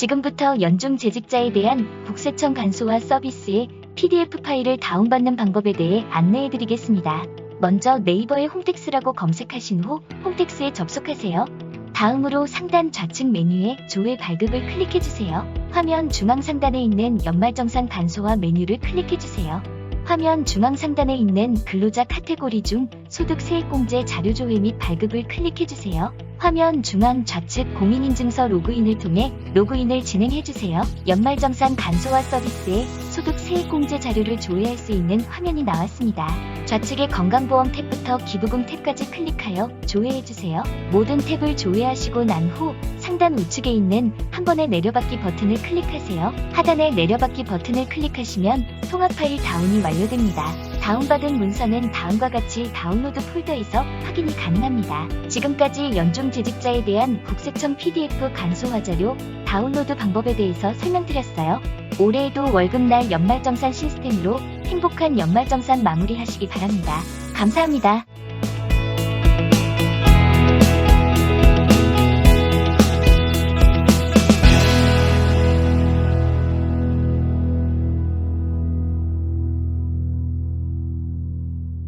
지금부터 연중 재직자에 대한 국세청 간소화 서비스의 PDF 파일을 다운받는 방법에 대해 안내해 드리겠습니다. 먼저 네이버에 홈택스라고 검색하신 후 홈택스에 접속하세요. 다음으로 상단 좌측 메뉴에 조회 발급을 클릭해 주세요. 화면 중앙 상단에 있는 연말정산 간소화 메뉴를 클릭해 주세요. 화면 중앙 상단에 있는 근로자 카테고리 중 소득 세액공제 자료 조회 및 발급을 클릭해 주세요. 화면 중앙 좌측 공인인증서 로그인을 통해 로그인을 진행해 주세요. 연말정산 간소화 서비스에 소득 세액공제 자료를 조회할 수 있는 화면이 나왔습니다. 좌측의 건강보험 탭부터 기부금 탭까지 클릭하여 조회해 주세요. 모든 탭을 조회하시고 난 후 상단 우측에 있는 한 번에 내려받기 버튼을 클릭하세요. 하단의 내려받기 버튼을 클릭하시면 통합 파일 다운이 완료됩니다. 다운받은 문서는 다음과 같이 다운로드 폴더에서 확인이 가능합니다. 지금까지 연중 재직자에 대한 국세청 PDF 간소화 자료 다운로드 방법에 대해서 설명드렸어요. 올해에도 월급날 연말정산 시스템으로 행복한 연말정산 마무리하시기 바랍니다. 감사합니다.